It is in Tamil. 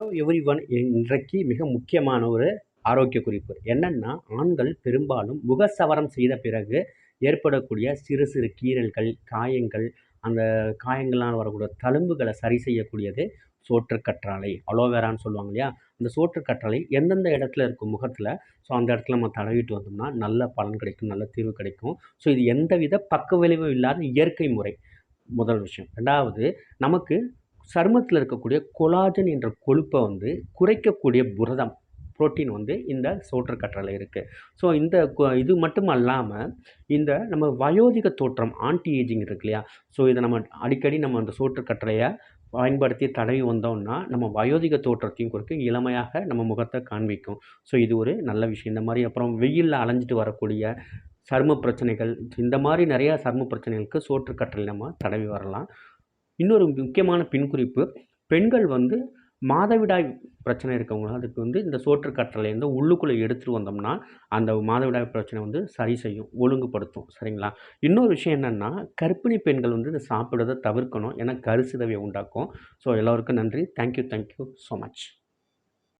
எவ்ரி ஒன் இன்றைக்கு மிக முக்கியமான ஒரு ஆரோக்கிய குறிப்பு. என்னென்னா ஆண்கள் பெரும்பாலும் முகசவரம் செய்த பிறகு ஏற்படக்கூடிய சிறு சிறு கீறல்கள் காயங்கள் அந்த காயங்கள்லாம் வரக்கூடிய தழும்புகளை சரி செய்யக்கூடியது சோற்றுக்கற்றாழை அலோவேரான்னு சொல்லுவாங்க இல்லையா? அந்த சோற்றுக்கற்றாழை எந்தெந்த இடத்துல இருக்கும் முகத்தில்? ஸோ அந்த இடத்துல நம்ம தடவிட்டு வந்தோம்னா நல்ல பலன் கிடைக்கும் நல்ல தீர்வு கிடைக்கும். ஸோ இது எந்தவித பக்க விளைவும் இல்லாத இயற்கை முறை. முதல் விஷயம். ரெண்டாவது நமக்கு சருமத்தில் இருக்கக்கூடிய கொலாஜன் என்ற கொழுப்பை வந்து குறைக்கக்கூடிய புரதம் புரோட்டீன் வந்து இந்த சோற்றுக்கற்றலை இருக்குது ஸோ இந்த இது மட்டும் அல்லாமல் இந்த நம்ம வயோதிக தோற்றம் ஆன்டி ஏஜிங் இருக்கு இல்லையா? ஸோ இதை நம்ம அடிக்கடி நம்ம அந்த சோற்றுக்கற்றலையை பயன்படுத்தி தடவி வந்தோம்னா நம்ம வயோதிக தோற்றத்தையும் குறைக்கும் இளமையாக நம்ம முகத்தை காண்பிக்கும். ஸோ இது ஒரு நல்ல விஷயம். இந்த மாதிரி அப்புறம் வெயிலில் அலைஞ்சிட்டு வரக்கூடிய சரும பிரச்சனைகள் இந்த மாதிரி நிறையா சரும பிரச்சனைகளுக்கு சோற்றுக்கற்றலை நம்ம தடவி வரலாம். இன்னொரு முக்கியமான பின்குறிப்பு பெண்கள் வந்து மாதவிடாய் பிரச்சனை இருக்கவங்க அதுக்கு வந்து இந்த சோற்று கற்றலேருந்து உள்ளுக்குள்ளே எடுத்துகிட்டு வந்தோம்னா அந்த மாதவிடாய் பிரச்சனை வந்து சரி செய்யும் ஒழுங்குபடுத்தும் சரிங்களா? இன்னொரு விஷயம் என்னென்னா கர்ப்பிணி பெண்கள் வந்து இதை சாப்பிட்றதை தவிர்க்கணும் ஏன்னா கருசிதவை உண்டாக்கும். ஸோ எல்லோருக்கும் நன்றி. Thank you thank you so much